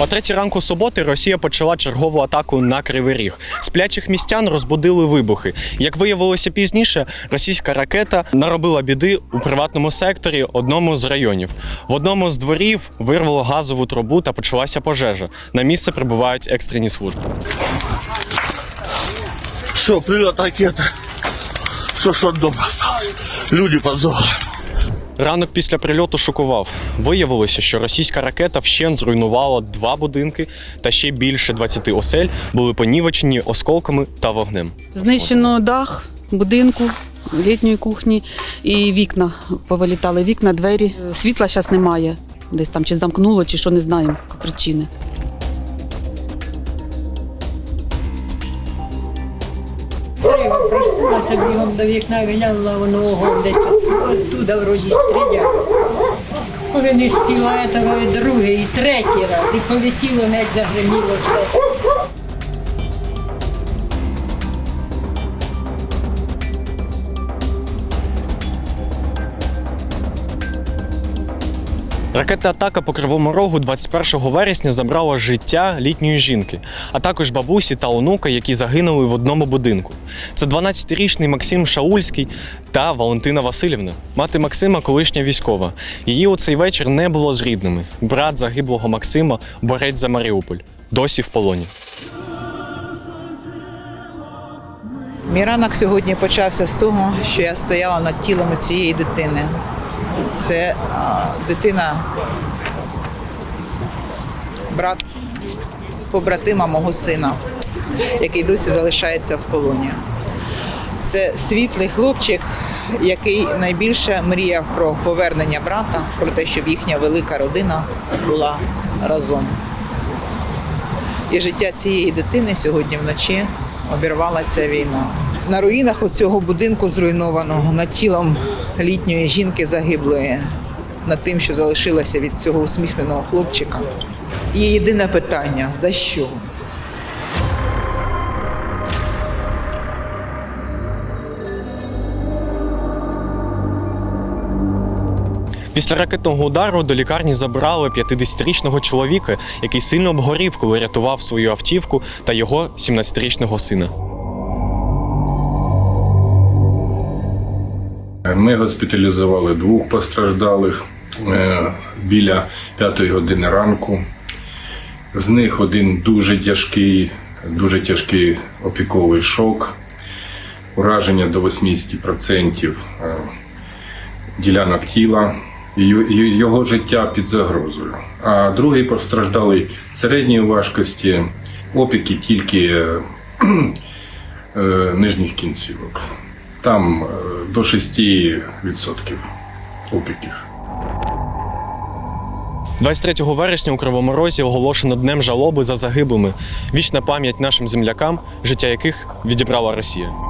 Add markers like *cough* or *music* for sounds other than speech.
О третій ранку суботи Росія почала чергову атаку на Кривий Ріг. Сплячих містян розбудили вибухи. Як виявилося пізніше, російська ракета наробила біди у приватному секторі одному з районів. В одному з дворів вирвало газову трубу та почалася пожежа. На місце прибувають екстрені служби. Все, прилет ракеты. Все, что от дома осталось. Люди под зоной. Ранок після прильоту шокував. Виявилося, що російська ракета вщент зруйнувала два будинки, та ще більше 20 осель були понівечені осколками та вогнем. Знищено дах будинку, літньої кухні і вікна. Повилітали вікна, двері. Світла зараз немає. Десь там чи замкнуло, чи що не знаємо причини. Проснулася бігом до вікна, глянула воно огонь десь оттуда вроді стріляє. Коли не співає, то і другий, і третій раз. І полетіло, геть загриміло все. Ракетна атака по Кривому Рогу 21 вересня забрала життя літньої жінки, а також бабусі та онука, які загинули в одному будинку. Це 12-річний Максим Шаульський та Валентина Васильівна. Мати Максима колишня військова. Її у цей вечір не було з рідними. Брат загиблого Максима борець за Маріуполь, досі в полоні. Мій ранок сьогодні почався з того, що я стояла над тілом цієї дитини. Це а, дитина, брат побратима мого сина, який досі залишається в полоні. Це світлий хлопчик, який найбільше мріяв про повернення брата, про те, щоб їхня велика родина була разом. І життя цієї дитини сьогодні вночі обірвала ця війна. На руїнах цього будинку зруйнованого над тілом літньої жінки загиблої, над тим, що залишилося від цього усміхненого хлопчика. Є єдине питання: за що? Після ракетного удару до лікарні забрали 50-річного чоловіка, який сильно обгорів, коли рятував свою автівку та його 17-річного сина. Ми госпіталізували двох постраждалих е, біля п'ятої години ранку. З них один дуже тяжкий, дуже тяжкий опіковий шок, ураження до 80% е, ділянок тіла. Його життя під загрозою. А другий постраждалий середньої важкості, опіки тільки е, *clears throat* нижніх кінцівок. Там е, до 6% опіків. 23 вересня у Кривому Розі оголошено днем жалоби за загиблими. Вічна пам'ять нашим землякам, життя яких відібрала Росія.